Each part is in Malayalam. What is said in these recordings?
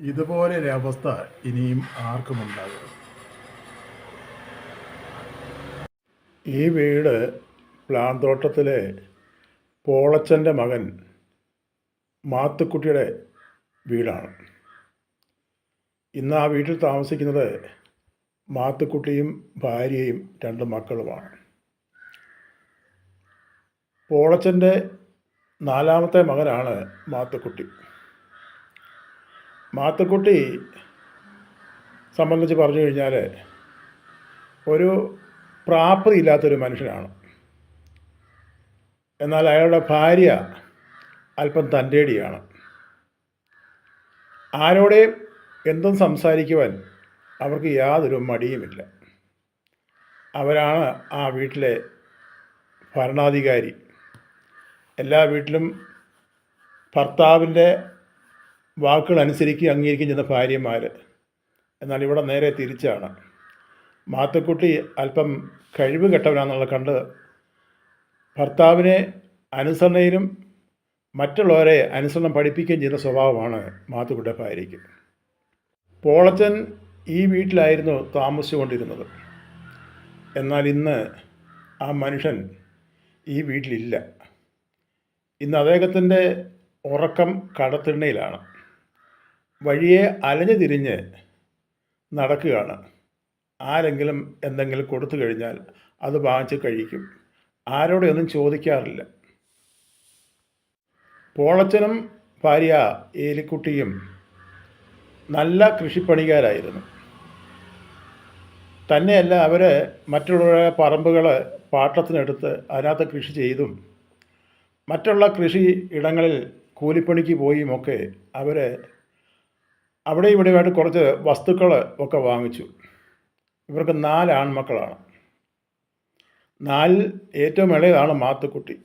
ഇതുപോലൊരവസ്ഥ ഇനിയും ആർക്കും ഉണ്ടാകരുത് ഈ വീട് പ്ലാന്തോട്ടത്തിലെ പോളച്ചന്റെ മകൻ മാത്തുക്കുട്ടിയുടെ വീടാണ്. ഇന്ന് ആ വീട്ടിൽ താമസിക്കുന്നത് മാത്തുക്കുട്ടിയും ഭാര്യയും രണ്ട് മക്കളുമാണ്. പോളച്ചന്റെ നാലാമത്തെ മകനാണ് മാത്തുക്കുട്ടി. മാത്തുക്കുട്ടി സംബന്ധിച്ച് പറഞ്ഞു കഴിഞ്ഞാൽ ഒരു പ്രാപ്തി ഇല്ലാത്തൊരു മനുഷ്യനാണ്. എന്നാൽ അയാളുടെ ഭാര്യ അല്പം തന്റേടിയാണ്. ആരോടെയും എന്തും സംസാരിക്കുവാൻ അവർക്ക് യാതൊരു മടിയുമില്ല. അവരാണ് ആ വീട്ടിലെ ഭരണാധികാരി. എല്ലാ വീട്ടിലും ഭർത്താവിന്റെ വാക്കുകൾ അനുസരിക്കുകയും അംഗീകരിക്കുകയും ചെയ്യുന്ന ഭാര്യമാർ എന്നാൽ ഇവിടെ നേരെ തിരിച്ചാണ്. മാത്തക്കുട്ടി അല്പം കഴിവ് കെട്ടവനാണെന്നുള്ള കണ്ട് ഭർത്താവിനെ അനുസരണയിലും മറ്റുള്ളവരെ അനുസരണം പഠിപ്പിക്കുകയും ചെയ്യുന്ന സ്വഭാവമാണ് മാത്തുക്കുട്ടിയുടെ ഭാര്യയ്ക്ക്. പോളച്ചൻ ഈ വീട്ടിലായിരുന്നു താമസിച്ചുകൊണ്ടിരുന്നത്. എന്നാൽ ഇന്ന് ആ മനുഷ്യൻ ഈ വീട്ടിലില്ല. ഇന്ന് അദ്ദേഹത്തിന്റെ ഉറക്കം കടത്തിണ്ണയിലാണ് വഴിയെ അലഞ്ഞു തിരിഞ്ഞ് നടക്കുകയാണ്. ആരെങ്കിലും എന്തെങ്കിലും കൊടുത്തു കഴിഞ്ഞാൽ അത് വാങ്ങിച്ച് കഴിക്കും. ആരോടൊന്നും ചോദിക്കാറില്ല. പോളച്ചനും ഭാര്യ ഏലിക്കുട്ടിയും നല്ല കൃഷിപ്പണിക്കാരായിരുന്നു. തന്നെയല്ല അവർ മറ്റുള്ളവരുടെ പറമ്പുകൾ പാട്ടത്തിനെടുത്ത് അതിനകത്ത് കൃഷി ചെയ്തും മറ്റുള്ള കൃഷി ഇടങ്ങളിൽ കൂലിപ്പണിക്ക് പോയുമൊക്കെ അവർ അവിടെ ഇവിടെയായിട്ട് കുറച്ച് വസ്തുക്കൾ ഒക്കെ വാങ്ങിച്ചു. ഇവർക്ക് നാല് ആൺമക്കളാണ്. നാല് ഏറ്റവും ഇളയതാണ് മാത്തുക്കുട്ടി.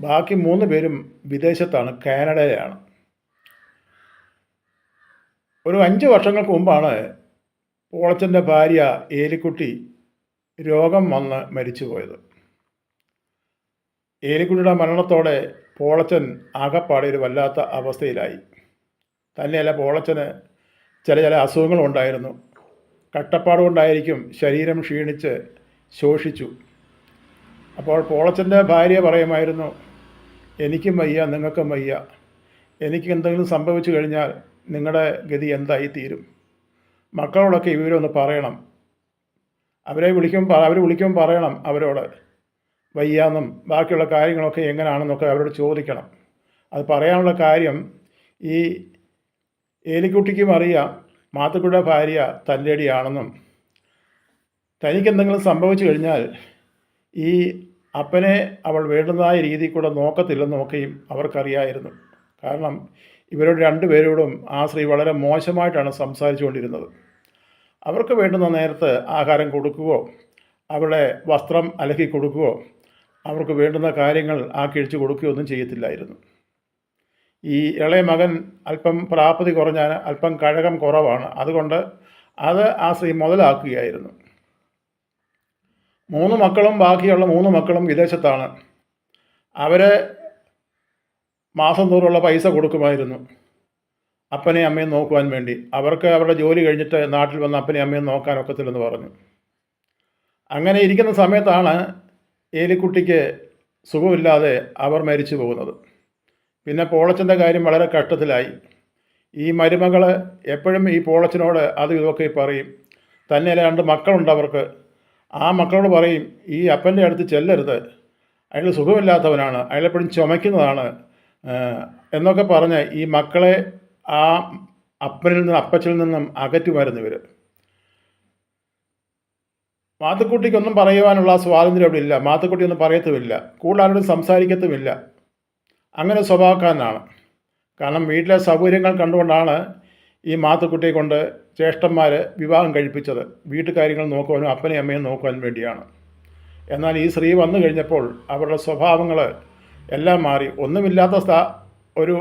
ബാക്കി മൂന്ന് പേരും വിദേശത്താണ് കാനഡയിലാണ്. ഒരു അഞ്ച് വർഷങ്ങൾക്ക് മുമ്പാണ് പോളച്ചന്റെ ഭാര്യ ഏലിക്കുട്ടി രോഗം വന്ന് മരിച്ചു പോയത് ഏലിക്കുട്ടിയുടെ മരണത്തോടെ പോളച്ചൻ ആകപ്പാടെ ഒരു വല്ലാത്ത അവസ്ഥയിലായി. തന്നെയല്ല പോളച്ചന് ചില ചില അസുഖങ്ങളുണ്ടായിരുന്നു കട്ടപ്പാട് കൊണ്ടായിരിക്കും ശരീരം ക്ഷീണിച്ച് ശോഷിച്ചു. അപ്പോൾ പോളച്ചന്റെ ഭാര്യ പറയുമായിരുന്നു എനിക്കും വയ്യ നിങ്ങൾക്കും വയ്യ. എനിക്ക് എന്തെങ്കിലും സംഭവിച്ചു കഴിഞ്ഞാൽ നിങ്ങളുടെ ഗതി എന്തായി തീരും. മക്കളോടൊക്കെ ഇവരൊന്ന് പറയണം. അവരെ വിളിക്കുമ്പോൾ അവർ വിളിക്കുമ്പോൾ പറയണം അവരോട്. വയ്യാന്നും ബാക്കിയുള്ള കാര്യങ്ങളൊക്കെ എങ്ങനെയാണെന്നൊക്കെ അവരോട് ചോദിക്കണം. അത് പറയാനുള്ള കാര്യം ഈ ഏലിക്കുട്ടിക്കും അറിയാം മാത്തുക്കുട്ടിയുടെ ഭാര്യ തല്ലടിയാണെന്നും. തനിക്ക് എന്തെങ്കിലും സംഭവിച്ചു കഴിഞ്ഞാൽ ഈ അപ്പനെ അവൾ വേണ്ടുന്നതായ രീതിയിൽ കൂടെ നോക്കത്തില്ലെന്നൊക്കെയും അവർക്കറിയായിരുന്നു. കാരണം ഇവരോട് രണ്ടുപേരോടും ആ സ്ത്രീ വളരെ മോശമായിട്ടാണ് സംസാരിച്ചു കൊണ്ടിരുന്നത് അവർക്ക് വേണ്ടുന്ന നേരത്ത് ആഹാരം കൊടുക്കുകയോ അവളെ വസ്ത്രം അലക്കി കൊടുക്കുകയോ അവർക്ക് വേണ്ടുന്ന കാര്യങ്ങൾ ആ കിഴിച്ചു കൊടുക്കുകയോ ഒന്നും ചെയ്യത്തില്ലായിരുന്നു. ഈ ഇളയ മകൻ അല്പം പ്രാപ്തി കുറഞ്ഞ അല്പം കഴകം കുറവാണ്. അതുകൊണ്ട് അത് ആ സ്ത്രീ മുതലാക്കുകയായിരുന്നു. മൂന്ന് മക്കളും ബാക്കിയുള്ള മൂന്ന് മക്കളും വിദേശത്താണ്. അവരെ മാസം തോറുള്ള പൈസ കൊടുക്കുമായിരുന്നു അപ്പനെയും അമ്മയും നോക്കുവാൻ വേണ്ടി. അവർക്ക് അവരുടെ ജോലി കഴിഞ്ഞിട്ട് നാട്ടിൽ വന്ന് അപ്പനെയും അമ്മയും നോക്കാൻ ഒക്കത്തില്ലെന്ന് പറഞ്ഞു. അങ്ങനെ ഇരിക്കുന്ന സമയത്താണ് ഏലിക്കുട്ടിക്ക് സുഖമില്ലാതെ അവർ മരിച്ചു പോകുന്നത്. പിന്നെ പോളച്ചന്റെ കാര്യം വളരെ കഷ്ടത്തിലായി. ഈ മരുമകൾ എപ്പോഴും ഈ പോളച്ചനോട് അത് ഇതൊക്കെ പറയും. തന്നെ രണ്ട് മക്കളുണ്ട് അവർക്ക്. ആ മക്കളോട് പറയും ഈ അപ്പന്റെ അടുത്ത് ചെല്ലരുത്. അയാൾ സുഖമില്ലാത്തവനാണ്. അയാളെപ്പോഴും ചുമയ്ക്കുന്നതാണ്. എന്നൊക്കെ പറഞ്ഞ് ഈ മക്കളെ ആ അപ്പനിൽ നിന്നും അപ്പച്ചിൽ നിന്നും അകറ്റുമായിരുന്നു ഇവർ മാത്തുക്കുട്ടിക്കൊന്നും പറയുവാനുള്ള സ്വാതന്ത്ര്യം അവിടെ ഇല്ല. മാത്തുക്കുട്ടി ഒന്നും പറയത്തുമില്ല. ആരോടും സംസാരിക്കത്തുമില്ല. അങ്ങനെ സ്വഭാവക്കാരനാണ്. കാരണം വീട്ടിലെ സൗകര്യങ്ങൾ കണ്ടുകൊണ്ടാണ് ഈ മാത്തുക്കുട്ടിയെ കൊണ്ട് ജ്യേഷ്ഠന്മാർ വിവാഹം കഴിപ്പിച്ചത്. വീട്ടുകാര്യങ്ങൾ നോക്കുവാനും അപ്പനെയും അമ്മയും നോക്കുവാൻ വേണ്ടിയാണ്. എന്നാൽ ഈ സ്ത്രീ വന്നു കഴിഞ്ഞപ്പോൾ അവരുടെ സ്വഭാവങ്ങൾ എല്ലാം മാറി. ഒന്നുമില്ലാത്ത സ്ഥാ ഒരു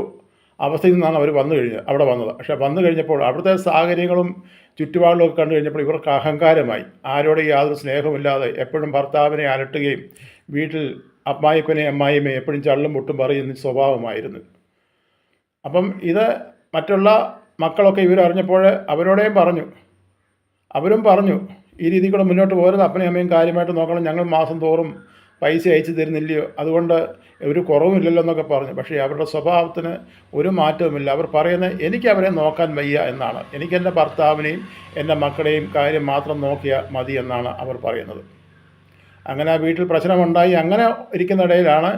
അവസ്ഥയിൽ നിന്നാണ് അവർ വന്നു കഴിഞ്ഞത് അവിടെ വന്നത്. പക്ഷേ വന്നു കഴിഞ്ഞപ്പോൾ അവിടുത്തെ സാഹചര്യങ്ങളും ചുറ്റുപാടുകളും ഒക്കെ കണ്ടു കഴിഞ്ഞപ്പോൾ ഇവർക്ക് അഹങ്കാരമായി. ആരോടും യാതൊരു സ്നേഹമില്ലാതെ എപ്പോഴും ഭർത്താവിനെ അലട്ടുകയും വീട്ടിൽ അമ്മായിപ്പനെ അമ്മായിമ്മയെ എപ്പോഴും ചള്ളും മുട്ടും പറയുന്ന സ്വഭാവമായിരുന്നു. അപ്പം ഇത് മറ്റുള്ള മക്കളൊക്കെ ഇവരറിഞ്ഞപ്പോൾ അവരോടെയും പറഞ്ഞു. അവരും പറഞ്ഞു ഈ രീതി കൂടെ മുന്നോട്ട് പോരുത്. അപ്പനെയും അമ്മയും കാര്യമായിട്ട് നോക്കണം. ഞങ്ങൾ മാസം തോറും പൈസ അയച്ചു തരുന്നില്ലയോ? അതുകൊണ്ട് ഒരു കുറവുമില്ലല്ലോ എന്നൊക്കെ പറഞ്ഞു. പക്ഷേ അവരുടെ സ്വഭാവത്തിന് ഒരു മാറ്റവുമില്ല അവർ പറയുന്നത് എനിക്ക് അവരെ നോക്കാൻ വയ്യ എന്നാണ്. എനിക്കെന്റെ ഭർത്താവിനെയും എന്റെ മക്കളെയും കാര്യം മാത്രം നോക്കിയാൽ മതി എന്നാണ് അവർ പറയുന്നത്. അങ്ങനെ ആ വീട്ടിൽ പ്രശ്നമുണ്ടായി. അങ്ങനെ ഇരിക്കുന്നിടയിലാണ്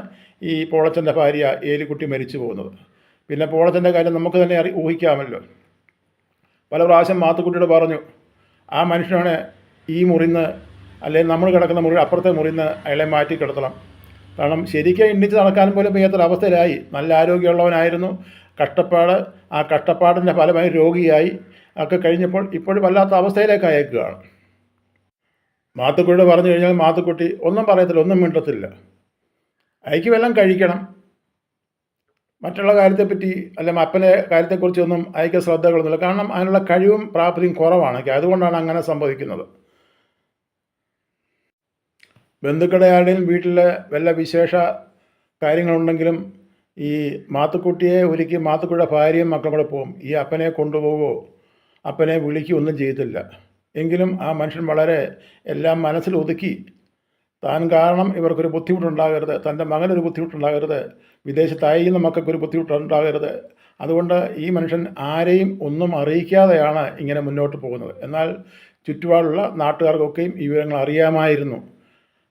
ഈ പോളച്ചന്റെ ഭാര്യ ഏലിക്കുട്ടി മരിച്ചു പോകുന്നത്. പിന്നെ പോളച്ചന്റെ കാര്യം നമുക്ക് തന്നെ അറി ഊഹിക്കാമല്ലോ. പല പ്രാവശ്യം മാത്തുക്കുട്ടിയോട് പറഞ്ഞു ആ മനുഷ്യനാണ് ഈ മുറിന്ന് അല്ലെങ്കിൽ നമ്മൾ കിടക്കുന്ന മുറി അപ്പുറത്തെ മുറിന്ന് അയാളെ മാറ്റി കിടത്തണം. കാരണം ശരിക്കും എണ്ണിച്ച് നടക്കാനും പോലും വയ്യാത്തൊരവസ്ഥയിലായി നല്ല ആരോഗ്യമുള്ളവനായിരുന്നു. കഷ്ടപ്പാട് ആ കഷ്ടപ്പാടിന്റെ ഫലമായി രോഗിയായി. ഒക്കെ കഴിഞ്ഞപ്പോൾ ഇപ്പോഴും വല്ലാത്ത അവസ്ഥയിലേക്ക് അയക്കുകയാണ്. മാത്തുക്കുട്ടിയോട് പറഞ്ഞു കഴിഞ്ഞാൽ മാത്തുക്കുട്ടി ഒന്നും പറയത്തില്ല ഒന്നും മിണ്ടത്തില്ല. അയക്ക് വെള്ളം കഴിക്കണം. മറ്റുള്ള കാര്യത്തെപ്പറ്റി അല്ലെങ്കിൽ അപ്പനെ കാര്യത്തെക്കുറിച്ചൊന്നും അയക്ക ശ്രദ്ധകളൊന്നുമില്ല. കാരണം അതിനുള്ള കഴിവും പ്രാപ്തിയും കുറവാണ്. അതുകൊണ്ടാണ് അങ്ങനെ സംഭവിക്കുന്നത്. ബന്ധുക്കളുടെ ആരുടെയും വീട്ടിലെ വല്ല വിശേഷ കാര്യങ്ങളുണ്ടെങ്കിലും ഈ മാത്തുക്കുട്ടിയെ ഒരുക്കി മാത്തുക്കുട്ടിയുടെ ഭാര്യയും മക്കളും കൂടെ പോകും. ഈ അപ്പനെ കൊണ്ടുപോകുമോ അപ്പനെ വിളിക്കുകയോ ഒന്നും ചെയ്തില്ല എങ്കിലും ആ മനുഷ്യൻ വളരെ എല്ലാം മനസ്സിൽ ഒതുക്കി. താൻ കാരണം ഇവർക്കൊരു ബുദ്ധിമുട്ടുണ്ടാകരുത്. തന്റെ മകനൊരു ബുദ്ധിമുട്ടുണ്ടാകരുത്. വിദേശത്തായിരുന്ന മക്കൾക്കൊരു ബുദ്ധിമുട്ടുണ്ടാകരുത്. അതുകൊണ്ട് ഈ മനുഷ്യൻ ആരെയും ഒന്നും അറിയിക്കാതെയാണ് ഇങ്ങനെ മുന്നോട്ട് പോകുന്നത്. എന്നാൽ ചുറ്റുപാടുള്ള നാട്ടുകാർക്കൊക്കെയും ഈ വിവരങ്ങൾ അറിയാമായിരുന്നു.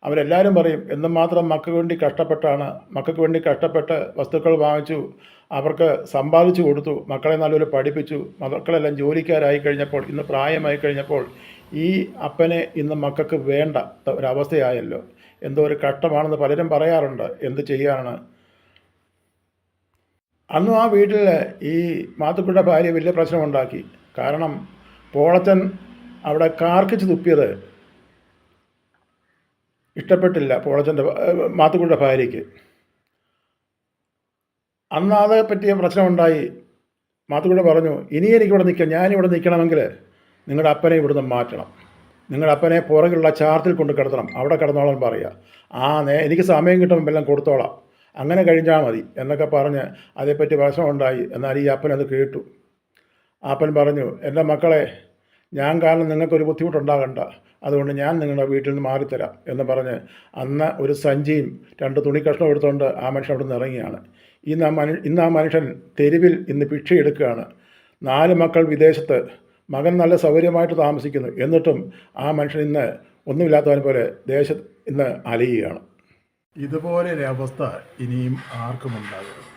അവരെല്ലാവരും പറയും എന്നും മാത്രം മക്കൾക്ക് വേണ്ടി കഷ്ടപ്പെട്ടാണ്. മക്കൾക്ക് വേണ്ടി കഷ്ടപ്പെട്ട് വസ്തുക്കൾ വാങ്ങിച്ചു. അവർക്ക് സമ്പാദിച്ചു കൊടുത്തു. മക്കളെ നല്ലൊരു പഠിപ്പിച്ചു. മക്കളെല്ലാം ജോലിക്കാരായി കഴിഞ്ഞപ്പോൾ ഇന്ന് പ്രായമായി കഴിഞ്ഞപ്പോൾ ഈ അപ്പനെ ഇന്ന് മക്കൾക്ക് വേണ്ട ഒരവസ്ഥയായല്ലോ. എന്തോ ഒരു കഷ്ടമാണെന്ന് പലരും പറയാറുണ്ട്. എന്ത് ചെയ്യാനാണ്? അന്നും ആ വീട്ടിൽ ഈ മാത്തുക്കുട്ട ഭാര്യ വലിയ പ്രശ്നമുണ്ടാക്കി. കാരണം പോളച്ചൻ അവിടെ കാർക്കിച്ച് തുപ്പിയത് ഇഷ്ടപ്പെട്ടില്ല പോളച്ചന്റെ മാത്തുക്കുട്ടിയുടെ ഭാര്യയ്ക്ക്. അന്ന് അത് പറ്റിയ പ്രശ്നമുണ്ടായി. മാത്തുക്കുട്ടി പറഞ്ഞു ഇനി എനിക്കിവിടെ നിൽക്കാം. ഞാനിവിടെ നിൽക്കണമെങ്കിൽ നിങ്ങളുടെ അപ്പനെ ഇവിടുന്ന് മാറ്റണം. നിങ്ങളുടെ അപ്പനെ പുറകിലുള്ള ചാർത്തിൽ കൊണ്ട് കിടത്തണം. അവിടെ കിടന്നോളാൻ പറയുക. ആ നേ എനിക്ക് സമയം കിട്ടുമ്പോൾ എല്ലാം കൊടുത്തോളാം. അങ്ങനെ കഴിഞ്ഞാൽ മതി. എന്നൊക്കെ പറഞ്ഞ് അതേപ്പറ്റി പ്രശ്നമുണ്ടായി എന്നാൽ ഈ അപ്പൻ അത് കേട്ടു. അപ്പൻ പറഞ്ഞു എന്റെ മക്കളെ ഞാൻ കാരണം നിങ്ങൾക്കൊരു ബുദ്ധിമുട്ടുണ്ടാകണ്ട. അതുകൊണ്ട് ഞാൻ നിങ്ങളുടെ വീട്ടിൽ നിന്ന് മാറിത്തരാം എന്ന് പറഞ്ഞ് അന്ന് ഒരു സഞ്ചിയും രണ്ട് തുണി കഷ്ണം എടുത്തുകൊണ്ട് ആ മനുഷ്യൻ അവിടെ നിന്ന് ഇറങ്ങിയാണ് ഇന്ന് ആ മനു ഇന്ന് ആ മനുഷ്യൻ തെരുവിൽ ഇന്ന് ഭിക്ഷയെടുക്കുകയാണ് നാല് മക്കൾ വിദേശത്ത് മകൻ നല്ല സൗകര്യമായിട്ട് താമസിക്കുന്നു. എന്നിട്ടും ആ മനുഷ്യൻ ഇന്ന് ഒന്നുമില്ലാത്തവനെ പോലെ ദേശത്ത് ഇന്ന് അലയുകയാണ്. അവസ്ഥ ഇനിയും ആർക്കും ഉണ്ടാകരുത്.